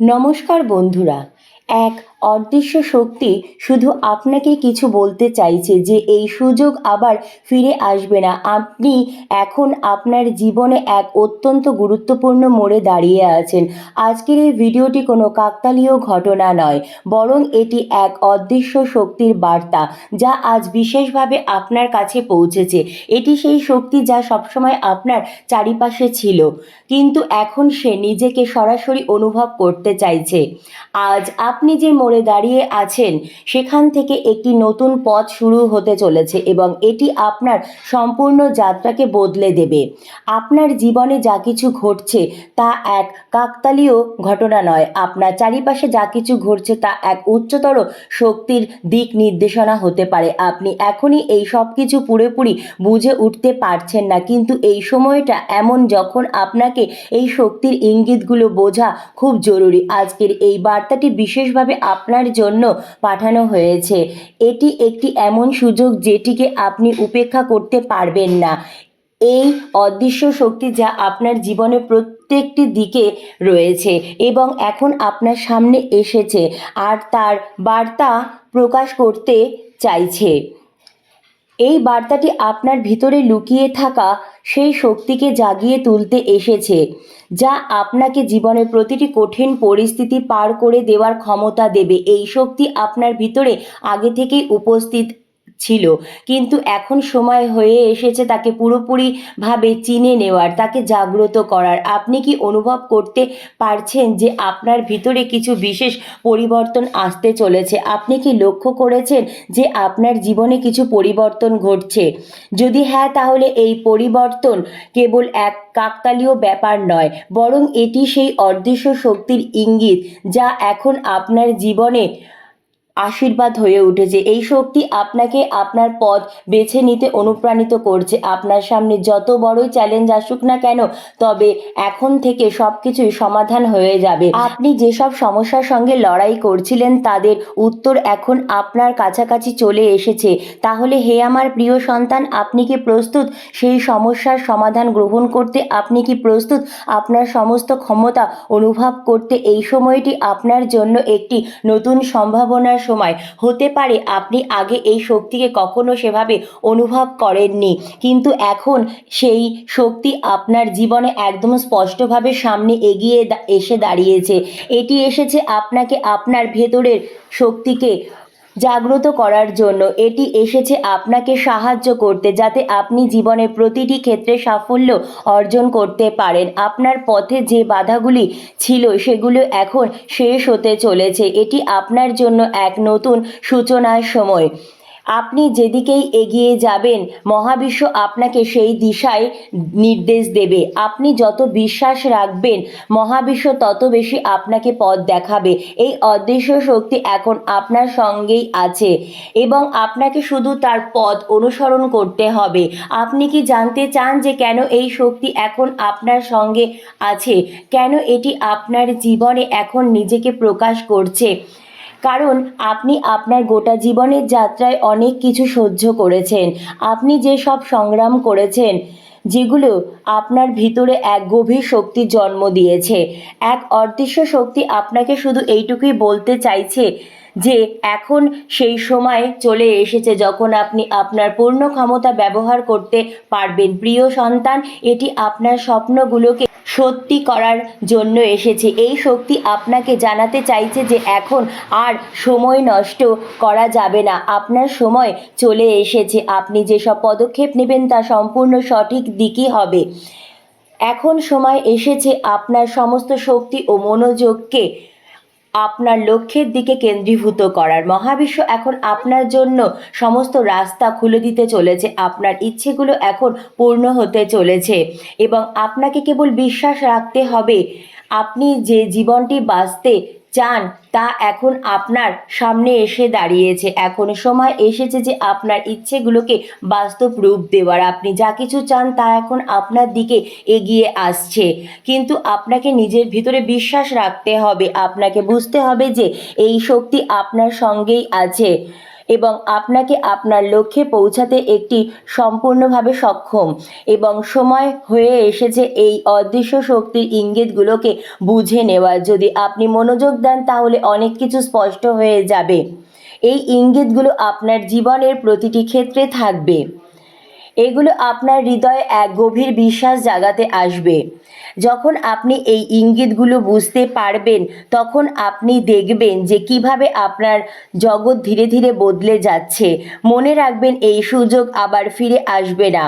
নমস্কার বন্ধুরা এক অদৃশ্য শক্তি শুধু আপনাকে কিছু বলতে চাইছে যে এই সুযোগ আবার ফিরে আসবে না। আপনি এখন আপনার জীবনে এক অত্যন্ত গুরুত্বপূর্ণ মোড়ে দাঁড়িয়ে আছেন। আজকের এই ভিডিওটি কোনো কাকতালীয় ঘটনা নয়, বরং এটি এক অদৃশ্য শক্তির বার্তা যা আজ বিশেষভাবে আপনার কাছে পৌঁছেছে। এটি সেই শক্তি যা সবসময় আপনার চারিপাশে ছিল, কিন্তু এখন সে নিজেকে সরাসরি অনুভব করতে চাইছে। আজ আপনি যে মোড়ে দাঁড়িয়ে আছেন, সেখান থেকে একটি নতুন পথ শুরু হতে চলেছে এবং এটি আপনার সম্পূর্ণ যাত্রাকে বদলে দেবে। আপনার জীবনে যা কিছু ঘটছে তা এক কাকতালীয় ঘটনা নয়। আপনার চারিপাশে যা কিছু ঘটছে তা এক উচ্চতর শক্তির দিক নির্দেশনা হতে পারে। আপনি এখনই এই সব কিছু পুরোপুরি বুঝে উঠতে পারছেন না, কিন্তু এই সময়টা এমন যখন আপনাকে এই শক্তির ইঙ্গিতগুলো বোঝা খুব জরুরি। আজকের এই বার্তাটি বিশেষভাবে আপনার জন্য পাঠানো হয়েছে। এটি একটি এমন সুযোগ যেটিকে আপনি উপেক্ষা করতে পারবেন না। এই অদৃশ্য শক্তি যা আপনার জীবনের প্রত্যেকটি দিকে রয়েছে এবং এখন আপনার সামনে এসেছে আর তার বার্তা প্রকাশ করতে চাইছে। এই বার্তাটি আপনার ভিতরে লুকিয়ে থাকা সেই শক্তিকে জাগিয়ে তুলতে এসেছে, যা আপনাকে জীবনের প্রতিটি কঠিন পরিস্থিতি পার করে দেওয়ার ক্ষমতা দেবে। এই শক্তি আপনার ভিতরে আগে থেকেই উপস্থিত ছিল। কিন্তু এখন সময় হয়ে এসেছে তাকে পুরোপুরিভাবে চিনে নেওয়ার, তাকে জাগ্রত করার। আপনি কি অনুভব করতে পারছেন যে আপনার ভিতরে কিছু বিশেষ পরিবর্তন আসতে চলেছে? আপনি কি লক্ষ্য করেছেন যে আপনার জীবনে কিছু পরিবর্তন ঘটছে? যদি হ্যাঁ তাহলে এই পরিবর্তন কেবল এক কাকতালীয় ব্যাপার নয়, বরং এটি সেই অদৃশ্য শক্তির ইঙ্গিত যা এখন আপনার জীবনে আশীর্বাদ হয়ে উঠেছে এই শক্তি আপনাকে আপনার পথ বেছে নিতে অনুপ্রাণিত করছে। আপনার সামনে যত বড়ই চ্যালেঞ্জ আসুক না কেন, তবে এখন থেকে সব কিছুই সমাধান হয়ে যাবে। আপনি যেসব সমস্যার সঙ্গে লড়াই করছিলেন, তাদের উত্তর এখন আপনার কাছাকাছি চলে এসেছে। তাহলে হে আমার প্রিয় সন্তান, আপনি কি প্রস্তুত? সেই সমস্যার সমাধান গ্রহণ করতে আপনি কি প্রস্তুত? আপনার সমস্ত ক্ষমতা অনুভব করতে এই সময়টি আপনার জন্য একটি নতুন সম্ভাবনার সময়। হতে পারে আপনি আগে এই শক্তিকে কখনো সেভাবে অনুভব করেননি। কিন্তু এখন সেই শক্তি আপনার জীবনে একদম স্পষ্টভাবে সামনে এগিয়ে এসে দাঁড়িয়েছে। এটি এসেছে আপনাকে আপনার ভেতরের শক্তিকে জাগ্রত করার জন্য এটি এসেছে আপনাকে সাহায্য করতে, যাতে আপনি জীবনের প্রতিটি ক্ষেত্রে সাফল্য অর্জন করতে পারেন। আপনার পথে যে বাধাগুলি ছিল, সেগুলো এখন শেষ হতে চলেছে। এটি আপনার জন্য এক নতুন সূচনার সময়। আপনি যেদিকেই এগিয়ে যাবেন, মহাবিশ্ব আপনাকে সেই দিশায় নির্দেশ দেবে। আপনি যত বিশ্বাস রাখবেন, মহাবিশ্ব তত বেশি আপনাকে পথ দেখাবে। এই অদৃশ্য শক্তি এখন আপনার সঙ্গেই আছে এবং আপনাকে শুধু তার পথ অনুসরণ করতে হবে। আপনি কি জানতে চান যে কেন এই শক্তি এখন আপনার সঙ্গে আছে? কেন এটি আপনার জীবনে এখন নিজেকে প্রকাশ করছে? কারণ আপনি আপনার গোটা জীবনের যাত্রায় অনেক কিছু সহ্য করেছেন। আপনি যে সব সংগ্রাম করেছেন, যেগুলো আপনার ভিতরে এক গভীর শক্তি জন্ম দিয়েছে। এক অদৃশ্য শক্তি আপনাকে শুধু এইটুকুই বলতে চাইছে যে এখন সেই সময় চলে এসেছে যখন আপনি আপনার পূর্ণ ক্ষমতা ব্যবহার করতে পারবেন। প্রিয় সন্তান, এটি আপনার স্বপ্নগুলোকে সত্যি করার জন্য এসেছে। এই শক্তি আপনাকে জানাতে চাইছে যে এখন আর সময় নষ্ট করা যাবে না। আপনার সময় চলে এসেছে। আপনি যেসব পদক্ষেপ নেবেন তা সম্পূর্ণ সঠিক দিকই হবে। এখন সময় এসেছে। আপনার সমস্ত শক্তি ও মনোযোগকে আপনার লক্ষ্যের দিকে কেন্দ্রীভূত করার। মহাবিশ্ব এখন আপনার জন্য সমস্ত রাস্তা খুলে দিতে চলেছে। আপনার ইচ্ছেগুলো এখন পূর্ণ হতে চলেছে এবং আপনাকে কেবল বিশ্বাস রাখতে হবে, আপনি যে জীবনটি বাঁচতে চান তা এখন আপনার সামনে এসে দাঁড়িয়েছে। এখন সময় এসেছে যে আপনার ইচ্ছেগুলোকে বাস্তব রূপ দেওয়ার। আপনি যা কিছু চান তা এখন আপনার দিকে এগিয়ে আসছে। কিন্তু আপনাকে নিজের ভিতরে বিশ্বাস রাখতে হবে। আপনাকে বুঝতে হবে যে এই শক্তি আপনার সঙ্গেই আছে। এবং আপনাকে আপনার লক্ষ্যে পৌঁছাতে একটি সম্পূর্ণভাবে সক্ষম এবং সময় হয়ে এসেছে এই অদৃশ্য শক্তির ইঙ্গিতগুলোকে বুঝে নেওয়ার। যদি আপনি মনোযোগ দেন, তাহলে অনেক কিছু স্পষ্ট হয়ে যাবে। এই ইঙ্গিতগুলো আপনার জীবনের প্রতিটি ক্ষেত্রে থাকবে। এগুলো আপনার হৃদয়ে এক গভীর বিশ্বাস জাগাতে আসবে। যখন আপনি এই ইঙ্গিতগুলো বুঝতে পারবেন, তখন আপনি দেখবেন যে কীভাবে আপনার জগৎ ধীরে ধীরে বদলে যাচ্ছে। মনে রাখবেন, এই সুযোগ আবার ফিরে আসবে না।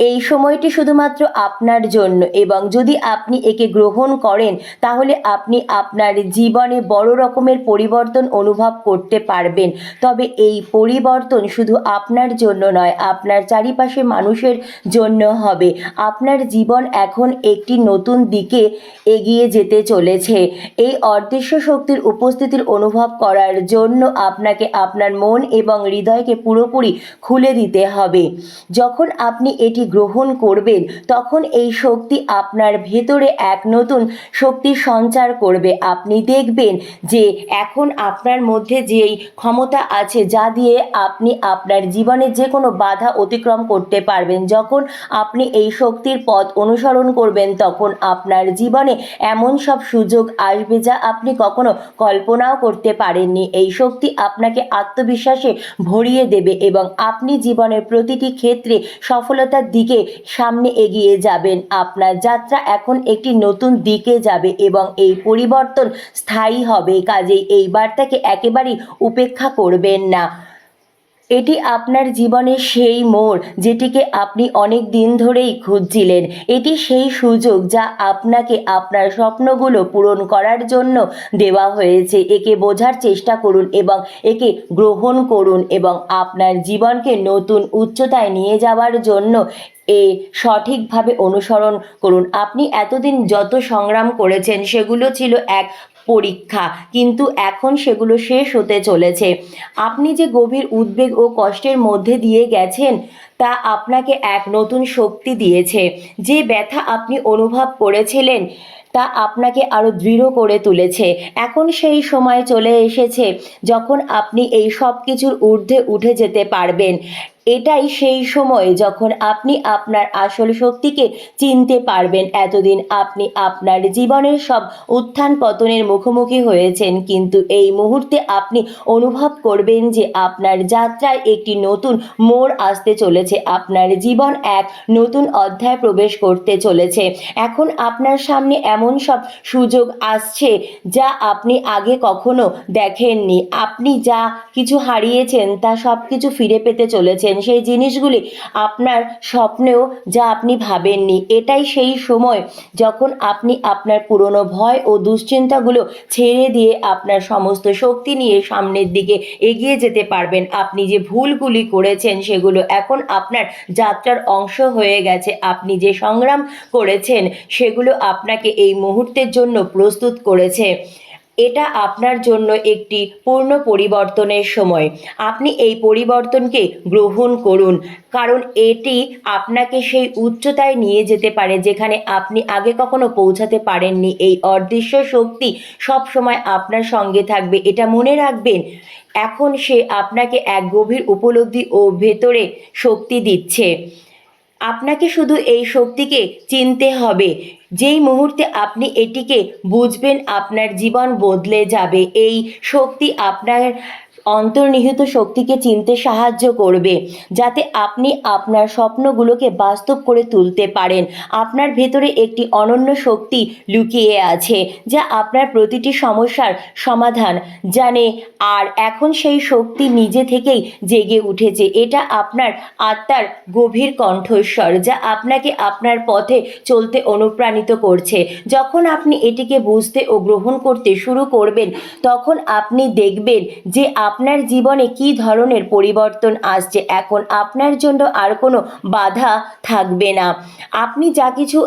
এই সময়টি শুধুমাত্র আপনার জন্য এবং যদি আপনি একে গ্রহণ করেন, তাহলে আপনি আপনার জীবনে বড় রকমের পরিবর্তন অনুভব করতে পারবেন। তবে এই পরিবর্তন শুধু আপনার জন্য নয়, আপনার চারিপাশে মানুষের জন্য হবে। আপনার জীবন এখন একটি নতুন দিকে এগিয়ে যেতে চলেছে। এই অদৃশ্য শক্তির উপস্থিতির অনুভব করার জন্য আপনাকে আপনার মন এবং হৃদয়কে পুরোপুরি খুলে দিতে হবে। যখন আপনি এটি গ্রহণ করবেন, তখন এই শক্তি আপনার ভেতরে এক নতুন শক্তির সঞ্চার করবে। আপনি দেখবেন যে এখন আপনার মধ্যে যেই ক্ষমতা আছে, যা দিয়ে আপনি আপনার জীবনে যে কোনো বাধা অতিক্রম করতে পারবেন, যখন আপনি এই শক্তির পথ অনুসরণ করবেন, তখন আপনার জীবনে এমন সব সুযোগ আসবে যা আপনি কখনো কল্পনাও করতে পারেননি। এই শক্তি আপনাকে আত্মবিশ্বাসে ভরিয়ে দেবে এবং আপনি জীবনের প্রতিটি ক্ষেত্রে সফলতার দিকে সামনে এগিয়ে যাবেন। আপনার যাত্রা এখন একটি নতুন দিকে যাবে এবং এই পরিবর্তন স্থায়ী হবে। কাজেই এই বার্তাকে একেবারেই উপেক্ষা করবেন না। এটি আপনার জীবনের সেই মোড় যেটিকে আপনি অনেক দিন ধরেই খুঁজছিলেন। এটি সেই সুযোগ যা আপনাকে আপনার স্বপ্নগুলো পূরণ করার জন্য দেওয়া হয়েছে। একে বোঝার চেষ্টা করুন এবং একে গ্রহণ করুন এবং আপনার জীবনকে নতুন উচ্চতায় নিয়ে যাওয়ার জন্য এ সঠিকভাবে অনুসরণ করুন। আপনি এতদিন যত সংগ্রাম করেছেন, সেগুলো ছিল এক পরীক্ষা, কিন্তু এখন সেগুলো শেষ হতে চলেছে। আপনি যে গভীর উদ্বেগ ও কষ্টের মধ্যে দিয়ে গেছেন, তা আপনাকে এক নতুন শক্তি দিয়েছে। যে ব্যথা আপনি অনুভব করেছিলেন, তা আপনাকে আরও দৃঢ় করে তুলেছে। এখন সেই সময় চলে এসেছে যখন আপনি এই সব কিছুর ঊর্ধ্বে উঠে যেতে পারবেন। এটাই সেই সময় যখন আপনি আপনার আসল শক্তিকে চিনতে পারবেন, এতদিন আপনি আপনার জীবনের সব উত্থান পতনের মুখোমুখি হয়েছেন। কিন্তু এই মুহূর্তে আপনি অনুভব করবেন যে আপনার যাত্রায় একটি নতুন মোড় আসতে চলেছে। আপনার জীবন এক নতুন অধ্যায় প্রবেশ করতে চলেছে। এখন আপনার সামনে এমন সব সুযোগ আসছে যা আপনি আগে কখনো দেখেননি। আপনি যা কিছু হারিয়েছেন তা সব কিছু ফিরে পেতে চলেছেন। সেই জিনিসগুলি আপনার স্বপ্নেও যা আপনি ভাবেননি, এটাই সেই সময় যখন আপনি আপনার পুরনো ভয় ও দুশ্চিন্তাগুলো ছেড়ে দিয়ে আপনার সমস্ত শক্তি নিয়ে সামনের দিকে এগিয়ে যেতে পারবেন। আপনি যে ভুলগুলি করেছেন সেগুলো এখন আপনার যাত্রার অংশ হয়ে গেছে। আপনি যে সংগ্রাম করেছেন সেগুলো আপনাকে এই মুহূর্তের জন্য প্রস্তুত করেছে। এটা আপনার জন্য একটি পূর্ণ পরিবর্তনের সময়। আপনি এই পরিবর্তনকে গ্রহণ করুন, কারণ এটি আপনাকে সেই উচ্চতায় নিয়ে যেতে পারে যেখানে আপনি আগে কখনো পৌঁছাতে পারেননি। এই অদৃশ্য শক্তি সব সময় আপনার সঙ্গে থাকবে, এটা মনে রাখবেন। এখন সে আপনাকে এক গভীর উপলব্ধি ও ভেতরে শক্তি দিচ্ছে। আপনাকে শুধু এই শক্তিকে চিনতে হবে। যেই মুহূর্তে আপনি এটিকে বুঝবেন, আপনার জীবন বদলে যাবে। এই শক্তি আপনার অন্তর্নিহিত শক্তিকে চিনতে সাহায্য করবে, যাতে আপনি আপনার স্বপ্নগুলোকে বাস্তব করে তুলতে পারেন। আপনার ভেতরে একটি অনন্য শক্তি লুকিয়ে আছে, যা আপনার প্রতিটি সমস্যার সমাধান জানে, আর এখন সেই শক্তি নিজে থেকেই জেগে উঠেছে। এটা আপনার আত্মার গভীর কণ্ঠস্বর, যা আপনাকে আপনার পথে চলতে অনুপ্রাণিত করছে। যখন আপনি এটিকে বুঝতে ও গ্রহণ করতে শুরু করবেন, তখন আপনি দেখবেন যে আপনার জীবনে কি ধরনের পরিবর্তন আসছে? এখন আপনার জন্য আর কোনো বাধা থাকবে না। আপনি যা কিছু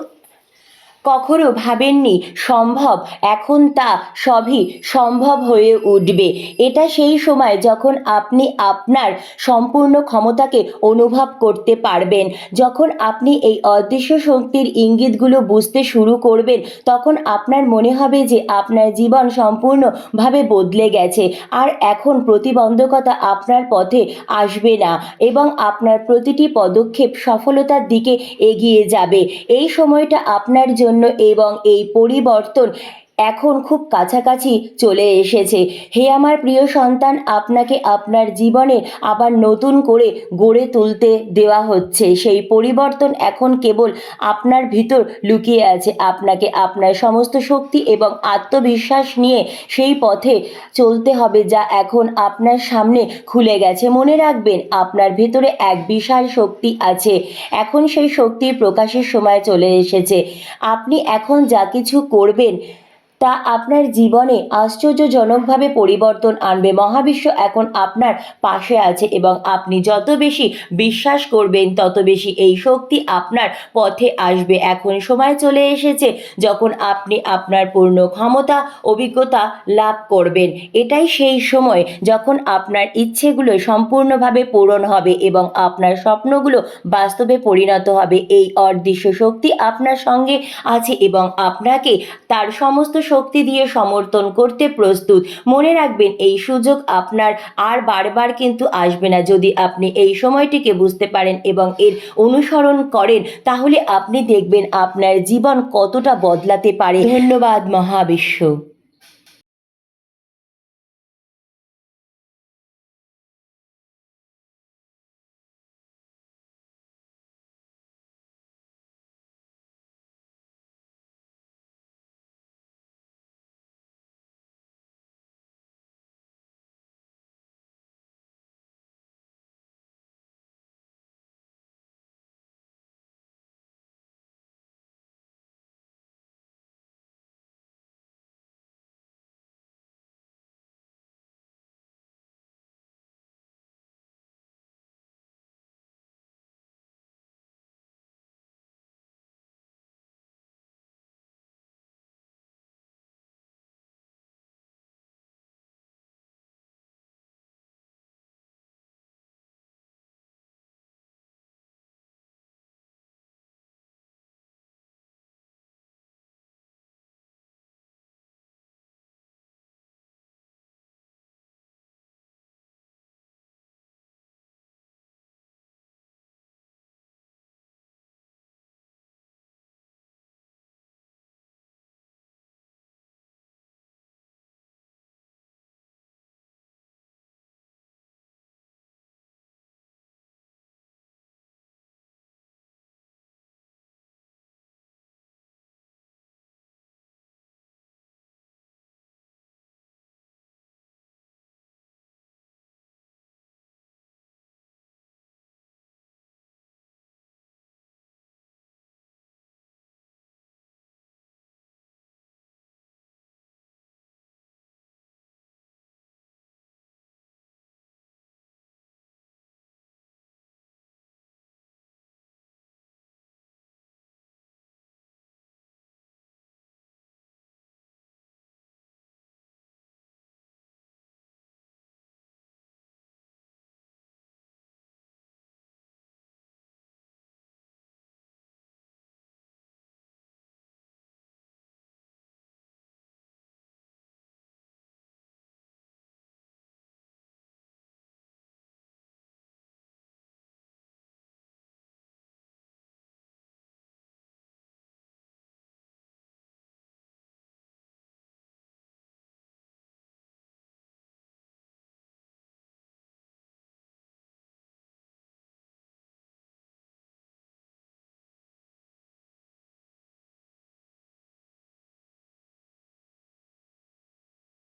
কখনো ভাবেননি, সম্ভব, এখন তা সবই সম্ভব হয়ে উঠবে। এটা সেই সময় যখন আপনি আপনার সম্পূর্ণ ক্ষমতাকে অনুভব করতে পারবেন, যখন আপনি এই অদৃশ্য শক্তির ইঙ্গিতগুলো বুঝতে শুরু করবেন, তখন আপনার মনে হবে যে আপনার জীবন সম্পূর্ণভাবে বদলে গেছে, আর এখন প্রতিবন্ধকতা আপনার পথে আসবে না এবং আপনার প্রতিটি পদক্ষেপ সফলতার দিকে এগিয়ে যাবে। এই সময়টা আপনার জন্য এবং এই পরিবর্তন এখন খুব কাছাকাছি চলে এসেছে। হে আমার প্রিয় সন্তান, আপনাকে আপনার জীবনে আবার নতুন করে গড়ে তুলতে দেওয়া হচ্ছে। সেই পরিবর্তন এখন কেবল আপনার ভিতর লুকিয়ে আছে। আপনাকে আপনার সমস্ত শক্তি এবং আত্মবিশ্বাস নিয়ে সেই পথে চলতে হবে যা এখন আপনার সামনে খুলে গেছে। মনে রাখবেন, আপনার ভিতরে এক বিশাল শক্তি আছে। এখন সেই শক্তির প্রকাশের সময় চলে এসেছে। আপনি এখন যা কিছু করবেন তা আপনার জীবনে আশ্চর্যজনকভাবে পরিবর্তন আনবে। মহাবিশ্ব এখন আপনার পাশে আছে এবং আপনি যত বেশি বিশ্বাস করবেন, তত বেশি এই শক্তি আপনার পথে আসবে। এখন সময় চলে এসেছে যখন আপনি আপনার পূর্ণ ক্ষমতা, অভিজ্ঞতা লাভ করবেন। এটাই সেই সময় যখন আপনার ইচ্ছেগুলো সম্পূর্ণভাবে পূরণ হবে এবং আপনার স্বপ্নগুলো বাস্তবে পরিণত হবে। এই অদৃশ্য শক্তি আপনার সঙ্গে আছে এবং আপনাকে তার সমস্ত শক্তি দিয়ে সমর্থন করতে প্রস্তুত। মনে রাখবেন, এই সুযোগ আপনার আর বারবার কিন্তু আসবে না। যদি আপনি এই সময়টিকে বুঝতে পারেন এবং এর অনুসরণ করেন, তাহলে আপনি দেখবেন আপনার জীবন কতটা বদলাতে পারে। ধন্যবাদ, মহাবিশ্ব।